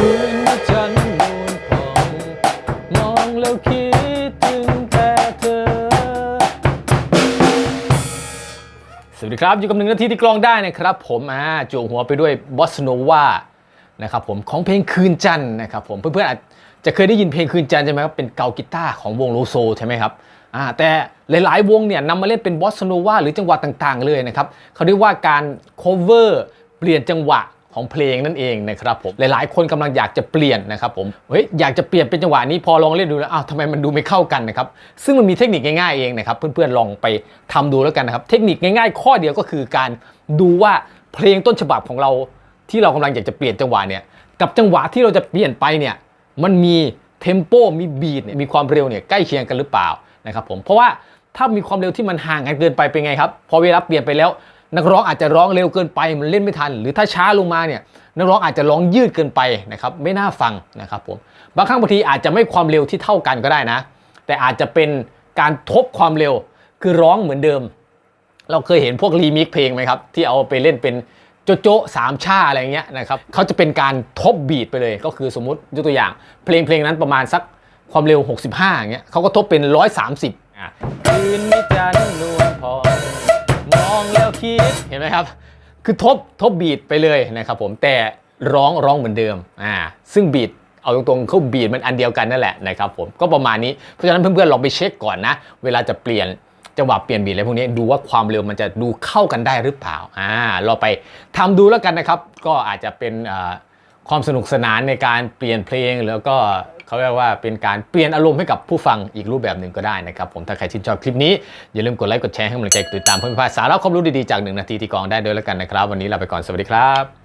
คืนฉันนวลผ่องมองแล้วคิดถึงแต่เธอ สวัสดีครับ อยู่กับหนึ่งนาทีที่กลองได้นะครับ ผมอ่าจวหัวไปด้วยบอสโนวานะครับผมของเพลงคืนจันนะครับผมเพื่อนๆอาจจะเคยได้ยินเพลงคืนจันใช่ไหมครับเป็นเกากีตาร์ของวงโลโซใช่ไหมครับอ่าแต่หลายๆ วงเนี่ยนำมาเล่นเป็นบอสโนวาหรือจังหวะต่างๆ เลยนะครับเขาเรียกว่าการ cover เปลี่ยนจังหวะ ของเพลงนั่นเองนะครับผมหลายๆ คนกำลังอยากจะเปลี่ยนนะครับผมเฮ้ยอยากจะเปลี่ยนเป็นจังหวะนี้พอลองเล่นดูแล้วอ้าวทำไมมันดูไม่เข้ากันนะครับซึ่งมันมีเทคนิคง่ายๆเองนะครับเพื่อนๆลองไปทำดูแล้วกันนะครับเทคนิคง่ายๆ ข้อเดียวก็คือการดูว่าเพลงต้นฉบับของเรา ที่เรากำลังอยากจะเปลี่ยนจังหวะเนี่ยกับจังหวะที่เราจะเปลี่ยนไปเนี่ยมันมีเทมโปมีบีทมีความเร็วเนี่ยใกล้เคียงกันหรือเปล่านะครับผมเพราะว่าถ้ามีความเร็วที่มันห่างกันเกินไปเป็นไงครับพอเวลาเปลี่ยนไปแล้ว นักร้องอาจจะร้องเร็วเกินไปมันเล่นไม่ทัน หรือถ้าช้าลงมาเนี่ยนักร้องอาจจะร้องยืดเกินไปนะครับไม่น่าฟังนะครับผมบางครั้งบางทีอาจจะไม่ความเร็วที่เท่ากันก็ได้นะ แต่อาจจะเป็นการทบความเร็วคือร้องเหมือนเดิม เราเคยเห็นพวกรีมิกเพลงไหมครับที่เอาไปเล่นเป็นโจโจะสามชาอะไรเงี้ยนะครับเขาจะเป็นการทบบีทไปเลย ก็คือสมมติยกตัวอย่าง เพลงเพลงนั้นประมาณสักความเร็ว 65อย่างเงี้ยเขาก็ทบเป็น 130อะคืนนี้จันทร์ คิดเห็นไหมครับ คือทบทบบีทไปเลยนะครับผมแต่ร้องร้องเหมือนเดิมอ่าซึ่งบีทเอาตรงๆเขาบีทมันอันเดียวกันนั่นแหละนะครับผมก็ประมาณนี้เพราะฉะนั้นเพื่อนๆลองไปเช็คก่อนนะ เวลาจะเปลี่ยนจังหวะเปลี่ยนบีทอะไรพวกนี้ดูว่าความเร็วมันจะดูเข้ากันได้หรือเปล่าอ่าเราไปทำดูแล้วกันนะครับ ก็อาจจะเป็นความสนุกสนานในการเปลี่ยนเพลงแล้วก็ เขาเรียกว่าเป็นการเปลี่ยนอารมณ์ให้กับผู้ฟังอีกรูปแบบหนึ่งก็ได้นะครับผมถ้าใครชื่นชอบคลิปนี้ อย่าลืมกดไลค์กดแชร์ให้กำลังใจติดตามเพื่อนๆสาระความรู้ดีๆจากหนึ่งนาทีที่กองได้ด้วยแล้วกันนะครับ วันนี้ลาไปก่อนสวัสดีครับ